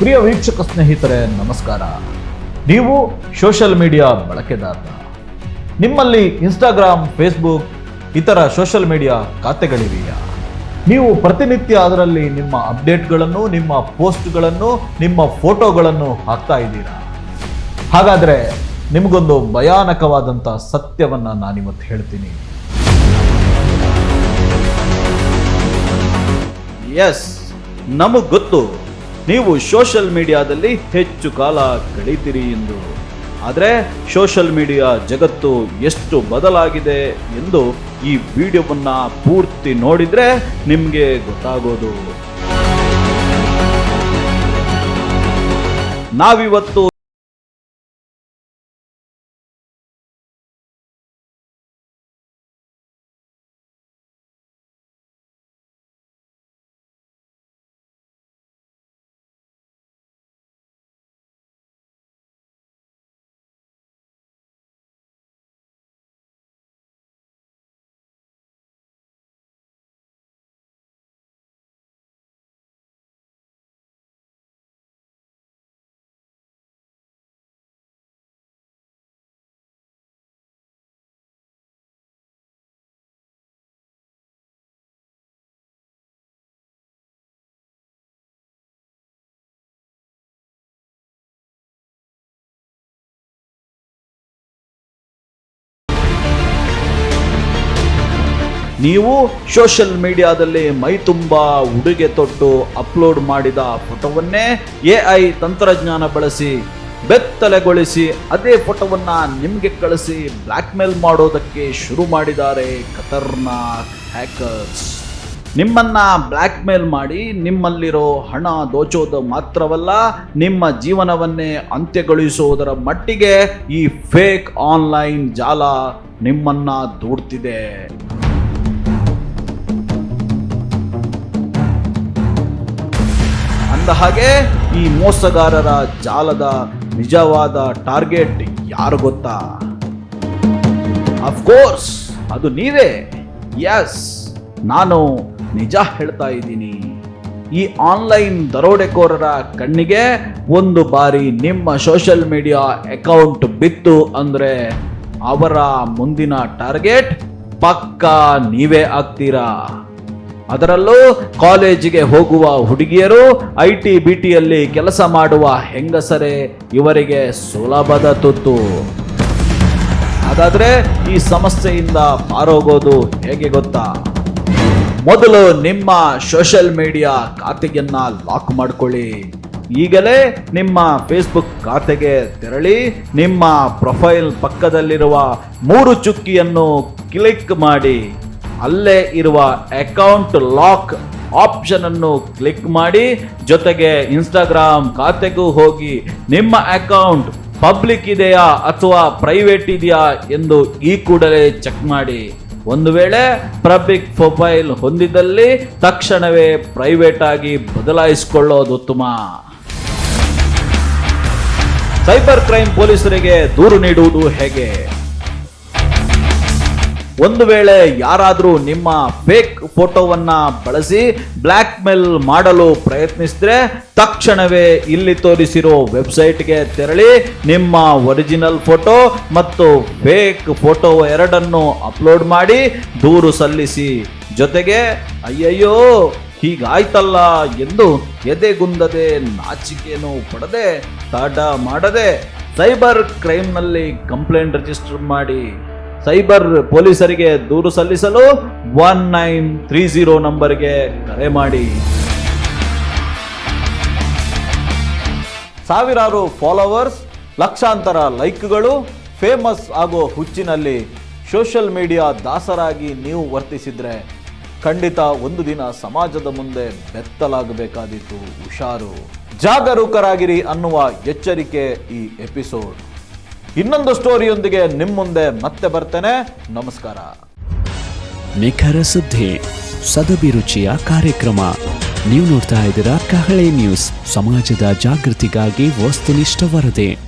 ಪ್ರಿಯ ವೀಕ್ಷಕ ಸ್ನೇಹಿತರೆ, ನಮಸ್ಕಾರ. ನೀವು ಸೋಷಿಯಲ್ ಮೀಡಿಯಾ ಬಳಕೆದಾರ. ನಿಮ್ಮಲ್ಲಿ ಇನ್ಸ್ಟಾಗ್ರಾಮ್ ಫೇಸ್ಬುಕ್ ಇತರ ಸೋಷಿಯಲ್ ಮೀಡಿಯಾ ಖಾತೆಗಳಿವೆಯಾ? ನೀವು ಪ್ರತಿನಿತ್ಯ ಅದರಲ್ಲಿ ನಿಮ್ಮ ಅಪ್ಡೇಟ್ಗಳನ್ನು ನಿಮ್ಮ ಪೋಸ್ಟ್ಗಳನ್ನು ನಿಮ್ಮ ಫೋಟೋಗಳನ್ನು ಹಾಕ್ತಾ ಇದ್ದೀರಾ? ಹಾಗಾದರೆ ನಿಮಗೊಂದು ಭಯಾನಕವಾದಂಥ ಸತ್ಯವನ್ನು ನಾನಿವತ್ತು ಹೇಳ್ತೀನಿ. ಎಸ್ ನಮಗ್ ಗೊತ್ತು. ನೀವು ಸೋಷಲ್ ಮೀಡಿಯಾದಲ್ಲಿ ಹೆಚ್ಚು ಕಾಲ ಕಳೀತೀರಿ ಎಂದು. ಆದರೆ ಸೋಷಿಯಲ್ ಮೀಡಿಯಾ ಜಗತ್ತು ಎಷ್ಟು ಬದಲಾಗಿದೆ ಎಂದು ಈ ವಿಡಿಯೋವನ್ನು ಪೂರ್ತಿ ನೋಡಿದರೆ ನಿಮಗೆ ಗೊತ್ತಾಗೋದು. ನಾವಿವತ್ತು ನೀವು ಸೋಷಿಯಲ್ ಮೀಡಿಯಾದಲ್ಲಿ ಮೈ ತುಂಬ ಉಡುಗೆ ತೊಟ್ಟು ಅಪ್ಲೋಡ್ ಮಾಡಿದ ಫೋಟೋವನ್ನೇ ಎ ಐ ತಂತ್ರಜ್ಞಾನ ಬಳಸಿ, ಬೆತ್ತಲೆಗೊಳಿಸಿ, ಅದೇ ಫೋಟೋವನ್ನು ನಿಮಗೆ ಕಳಿಸಿ ಬ್ಲ್ಯಾಕ್ಮೇಲ್ ಮಾಡೋದಕ್ಕೆ ಶುರು ಮಾಡಿದ್ದಾರೆ ಖತರ್ನಾಕ್ ಹ್ಯಾಕರ್ಸ್ ನಿಮ್ಮನ್ನ ಬ್ಲ್ಯಾಕ್ ಮೇಲ್ ಮಾಡಿ ನಿಮ್ಮಲ್ಲಿರೋ ಹಣ ದೋಚೋದು ಮಾತ್ರವಲ್ಲ, ನಿಮ್ಮ ಜೀವನವನ್ನೇ ಅಂತ್ಯಗೊಳಿಸುವುದರ ಮಟ್ಟಿಗೆ ಈ ಫೇಕ್ ಆನ್ಲೈನ್ ಜಾಲ ನಿಮ್ಮನ್ನ ದೂಡ್ತಿದೆ. ಹಾಗೆ ಈ ಮೋಸಗಾರರ ಜಾಲದ ನಿಜವಾದ ಟಾರ್ಗೆಟ್ ಯಾರು ಗೊತ್ತಾ? ಅಫ್ಕೋರ್ಸ್ ಅದು ನೀವೇ. ಎಸ್ ನಾನು ನಿಜ ಹೇಳ್ತಾ ಇದ್ದೀನಿ. ಈ ಆನ್ಲೈನ್ ದರೋಡೆಕೋರರ ಕಣ್ಣಿಗೆ ಒಂದು ಬಾರಿ ನಿಮ್ಮ ಸೋಷಿಯಲ್ ಮೀಡಿಯಾ ಅಕೌಂಟ್ ಬಿತ್ತು ಅಂದರೆ ಅವರ ಮುಂದಿನ ಟಾರ್ಗೆಟ್ ಪಕ್ಕಾ ನೀವೇ ಆಗ್ತೀರಾ? ಅದರಲ್ಲೂ ಕಾಲೇಜಿಗೆ ಹೋಗುವ ಹುಡುಗಿಯರು ಐ ಟಿ ಬಿ ಟಿಯಲ್ಲಿ ಕೆಲಸ ಮಾಡುವ ಹೆಂಗಸರೇ ಇವರಿಗೆ ಸುಲಭದ ತುತ್ತು. ಹಾಗಾದ್ರೆ ಈ ಸಮಸ್ಯೆಯಿಂದ ಪಾರೋಗೋದು ಹೇಗೆ ಗೊತ್ತಾ? ಮೊದಲು ನಿಮ್ಮ ಸೋಷಲ್ ಮೀಡಿಯಾ ಖಾತೆಯನ್ನ ಲಾಕ್ ಮಾಡ್ಕೊಳ್ಳಿ. ಈಗಲೇ ನಿಮ್ಮ ಫೇಸ್ಬುಕ್ ಖಾತೆಗೆ ತೆರಳಿ, ನಿಮ್ಮ ಪ್ರೊಫೈಲ್ ಪಕ್ಕದಲ್ಲಿರುವ ಮೂರು ಚುಕ್ಕಿಯನ್ನು ಕ್ಲಿಕ್ ಮಾಡಿ. ಅಲ್ಲೇ ಇರುವ ಅಕೌಂಟ್ ಲಾಕ್ ಆಪ್ಷನ್ ಅನ್ನು ಕ್ಲಿಕ್ ಮಾಡಿ, ಜೊತೆಗೆ ಇನ್ಸ್ಟಾಗ್ರಾಮ್ ಖಾತೆಗೂ ಹೋಗಿ ನಿಮ್ಮ ಅಕೌಂಟ್ ಪಬ್ಲಿಕ್ ಇದೆಯಾ ಅಥವಾ ಪ್ರೈವೇಟ್ ಇದೆಯಾ ಎಂದು ಈ ಕೂಡಲೇ ಚೆಕ್ ಮಾಡಿ. ಒಂದು ವೇಳೆ ಪಬ್ಲಿಕ್ ಪ್ರೊಫೈಲ್ ಹೊಂದಿದ್ದಲ್ಲಿ ತಕ್ಷಣವೇ ಪ್ರೈವೇಟ್ ಆಗಿ ಬದಲಾಯಿಸಿಕೊಳ್ಳೋದು ಉತ್ತಮ. ಸೈಬರ್ ಕ್ರೈಮ್ ಪೊಲೀಸರಿಗೆ ದೂರು ನೀಡುವುದು ಹೇಗೆ? ಒಂದು ವೇಳೆ ಯಾರಾದರೂ ನಿಮ್ಮ ಫೇಕ್ ಫೋಟೋವನ್ನು ಬಳಸಿ ಬ್ಲ್ಯಾಕ್ ಮೇಲ್ ಮಾಡಲು ಪ್ರಯತ್ನಿಸಿದ್ರೆ ತಕ್ಷಣವೇ ಇಲ್ಲಿ ತೋರಿಸಿರೋ ವೆಬ್ಸೈಟ್ಗೆ ತೆರಳಿ ನಿಮ್ಮ ಒರಿಜಿನಲ್ ಫೋಟೋ ಮತ್ತು ಫೇಕ್ ಫೋಟೋ ಎರಡನ್ನು ಅಪ್ಲೋಡ್ ಮಾಡಿ ದೂರು ಸಲ್ಲಿಸಿ. ಜೊತೆಗೆ, ಅಯ್ಯಯ್ಯೋ, ಹೀಗಾಯ್ತಲ್ಲ ಎಂದು ಎದೆಗುಂದದೆ ನಾಚಿಕೆಯನ್ನು ಪಡದೆ ತಾಟ ಮಾಡದೆ, ಸೈಬರ್ ಕ್ರೈಮ್ನಲ್ಲಿ ಕಂಪ್ಲೇಂಟ್ ರಿಜಿಸ್ಟರ್ ಮಾಡಿ. ಸೈಬರ್ ಪೊಲೀಸರಿಗೆ ದೂರು ಸಲ್ಲಿಸಲು ಒನ್ ನೈನ್ ತ್ರೀ ಝೀರೋ ನಂಬರ್ಗೆ ಕರೆ ಮಾಡಿ. ಸಾವಿರಾರು ಫಾಲೋವರ್ಸ್, ಲಕ್ಷಾಂತರ ಲೈಕ್ಗಳು, ಫೇಮಸ್ ಆಗೋ ಹುಚ್ಚಿನಲ್ಲಿ ಸೋಷಿಯಲ್ ಮೀಡಿಯಾ ದಾಸರಾಗಿ ನೀವು ವರ್ತಿಸಿದ್ರೆ ಖಂಡಿತ ಒಂದು ದಿನ ಸಮಾಜದ ಮುಂದೆ ಬೆತ್ತಲಾಗಬೇಕಾದೀತು ಹುಷಾರು. ಜಾಗರೂಕರಾಗಿರಿ ಅನ್ನುವ ಎಚ್ಚರಿಕೆ ಈ ಎಪಿಸೋಡ್. ಇನ್ನೊಂದು ಸ್ಟೋರಿಯೊಂದಿಗೆ ನಿಮ್ಮ ಮುಂದೆ ಮತ್ತೆ ಬರ್ತೇನೆ. ನಮಸ್ಕಾರ. ನಿಖರ ಸುದ್ದಿ ಸದಭಿರುಚಿಯ ಕಾರ್ಯಕ್ರಮ. ನೀವು ನೋಡ್ತಾ ಇದ್ದೀರಾ ಕಹಳೆ ನ್ಯೂಸ್. ಸಮಾಜದ ಜಾಗೃತಿಗಾಗಿ ವಸ್ತುನಿಷ್ಠ ವರದಿ.